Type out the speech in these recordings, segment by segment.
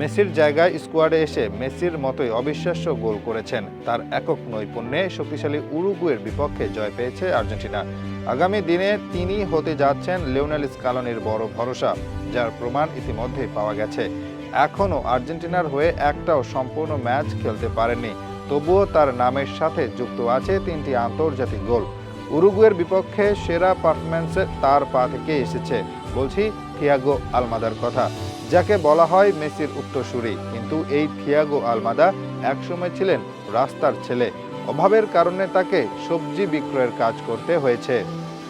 মেসির জায়গায় স্কোয়াডে এসে মেসির মতোই অবিশ্বাস্য গোল করেছেন। তার একক নৈপুণ্যে শক্তিশালী উরুগুয়ের বিপক্ষে জয় পেয়েছে আর্জেন্টিনা। আগামী দিনে তিনি হতে যাচ্ছেন লিওনেল স্কালনির বড় ভরসা, যার প্রমাণ ইতিমধ্যে পাওয়া গেছে। এখনও আর্জেন্টিনার হয়ে একটাও সম্পূর্ণ ম্যাচ খেলতে পারেননি। তবুও তার নামের সাথে যুক্ত আছে তিনটি আন্তর্জাতিক গোল। উরুগুয়ের বিপক্ষে সেরা পারফরম্যান্সে তার পা থেকে এসেছে, বলছি থিয়াগো আলমাদার কথা। যাকে বলা হয় মেসির উত্তরসূরি কিন্তু এই থিয়াগো আলমাদা একসময় ছিলেন রাস্তার ছেলে। অভাবের কারণে তাকে সবজি বিক্রয়ের কাজ করতে হয়েছে।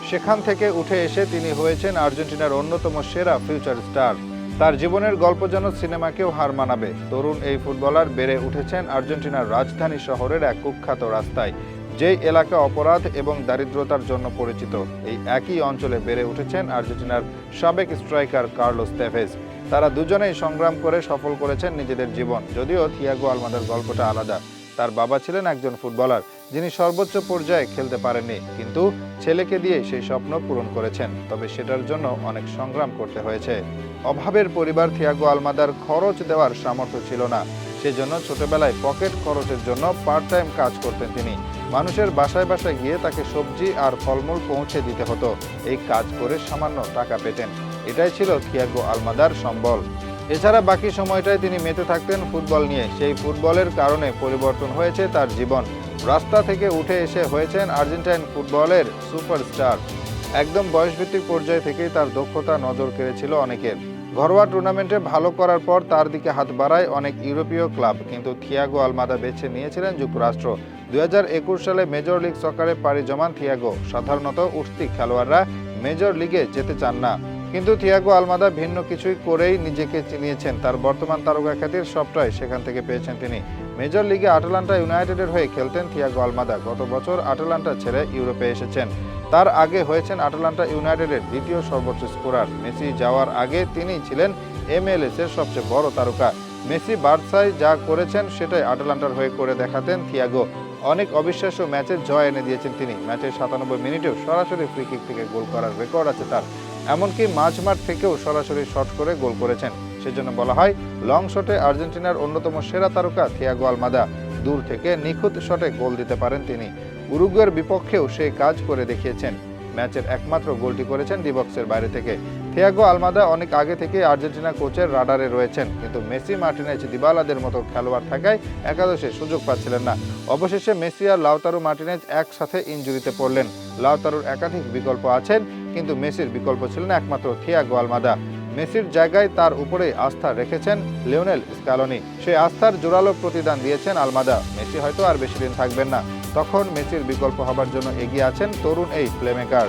সেখান থেকে উঠে এসে তিনি হয়েছেন আর্জেন্টিনার অন্যতম সেরা ফিউচার স্টার। তার জীবনের গল্প যেন সিনেমাকেও হার মানাবে। তরুণ এই ফুটবলার বেড়ে উঠেছেন আর্জেন্টিনার রাজধানী শহরের এক কুখ্যাত রাস্তায়, যেই এলাকা অপরাধ এবং দারিদ্রতার জন্য পরিচিত। এই একই অঞ্চলে বেড়ে উঠেছেন আর্জেন্টিনার সাবেক স্ট্রাইকার কার্লোস তেভেজ তারা দুজনেই সংগ্রাম করে সফল করেছেন নিজেদের জীবন। যদিও থিয়াগো আলমাদার গল্পটা আলাদা। তার বাবা ছিলেন একজন ফুটবলার, যিনি সর্বোচ্চ পর্যায়ে খেলতে পারেননি, কিন্তু ছেলেকে দিয়ে সেই স্বপ্ন পূরণ করেছেন। তবে সেটার জন্য অনেক সংগ্রাম করতে হয়েছে। অভাবের পরিবার থিয়াগো আলমাদার খরচ দেওয়ার সামর্থ্য ছিল না। সেজন্য ছোটবেলায় পকেট খরচের জন্য পার্ট টাইম কাজ করতেন তিনি। মানুষের বাসায় বাসায় গিয়ে তাকে সবজি আর ফলমূল পৌঁছে দিতে হতো। এই কাজ করে সামান্য টাকা পেতেন। এটাই ছিল থিয়াগো আলমাদার সম্বল। এছাড়া বাকি সময়টায় তিনি মেতে থাকতেন ফুটবল নিয়ে। সেই ফুটবলের কারণে পরিবর্তন হয়েছে তার জীবন। রাস্তা থেকে উঠে এসে হয়েছেন আর্জেন্টাইন ফুটবলের সুপারস্টার। একদম বয়সভিত্তিক পর্যায় থেকেই তার দক্ষতা নজর কেড়েছিল অনেকের। ঘরোয়া টুর্নামেন্টে ভালো করার পর তার দিকে হাত বাড়ায় অনেক ইউরোপীয় ক্লাব, কিন্তু থিয়াগো আলমাদা বেছে নিয়েছিলেন যুক্তরাষ্ট্র। দুই হাজার একুশ সালে মেজর লিগ সকারে পাড়ি জমান থিয়াগো। সাধারণত উঠতি খেলোয়াড়রা মেজর লিগে যেতে চান না। কিন্তু থিয়াগো আলমাদা ভিন্ন কিছুই করেই নিজেকে চিনিয়েছেন। তার বর্তমান তারকা খ্যাতির সবটাই সেখান থেকে পেয়েছেন তিনি। মেজর লিগে আটালান্টা ইউনাইটেডের হয়ে খেলতেন থিয়াগো আলমাদা। গত বছর আটালান্টা ছেড়ে ইউরোপে এসেছেন। তার আগে হয়েছেন আটালান্টা ইউনাইটেডের দ্বিতীয় সর্বোচ্চ স্কোরার। মেসি যাওয়ার আগে তিনি ছিলেন এমএলএস এর সবচেয়ে বড় তারকা। মেসি বার্সায় যা করেছেন সেটাই আটালান্টার হয়ে করে দেখাতেন থিয়াগো। অনেক অবিশ্বাস্য ম্যাচে জয় এনে দিয়েছেন তিনি। ম্যাচের সাতানব্বই মিনিটেও সরাসরি ফ্রি কিক থেকে গোল করার রেকর্ড আছে তার। এমনকি মাঝ মাঠ থেকেও সরাসরি শট করে গোল করেছেন। সেজন্য বলা হয়, লং শটে আর্জেন্টিনার অন্যতম সেরা তারকা থিয়াগো আলমাদা। দূর থেকে নিখুঁত শটে গোল দিতে পারেন তিনি। উরুগুয়ের বিপক্ষেও সে কাজ করে দেখিয়েছেন। ম্যাচের একমাত্র গোলটি করেছেন ডিবক্সের বাইরে থেকে। থিয়াগো আলমাদা অনেক আগে থেকে আর্জেন্টিনা কোচের রাডারে রয়েছেন, কিন্তু মেসি মার্টিনেজ দিবালাদের মতো খেলোয়াড় থাকায় একাদশে সুযোগ পাচ্ছিলেন না। অবশেষে মেসি আর লাউতারু মার্টিনেজ একসাথে ইনজুরিতে পড়লেন। লাউতারুর একাধিক বিকল্প আছেন, কিন্তু মেসির বিকল্প ছিলেন একমাত্র থিয়াগো আলমাদা। মেসির জায়গায় তার উপরে আস্থা রেখেছেন লিওনেল স্ক্যালোনি সেই আস্থার জোরালো প্রতিদান দিয়েছেন আলমাদা। মেসি হয়তো আর বেশি দিন থাকবেন না। তখন মেসির বিকল্প হবার জন্য এগিয়ে আছেন তরুণ এই প্লেমেকার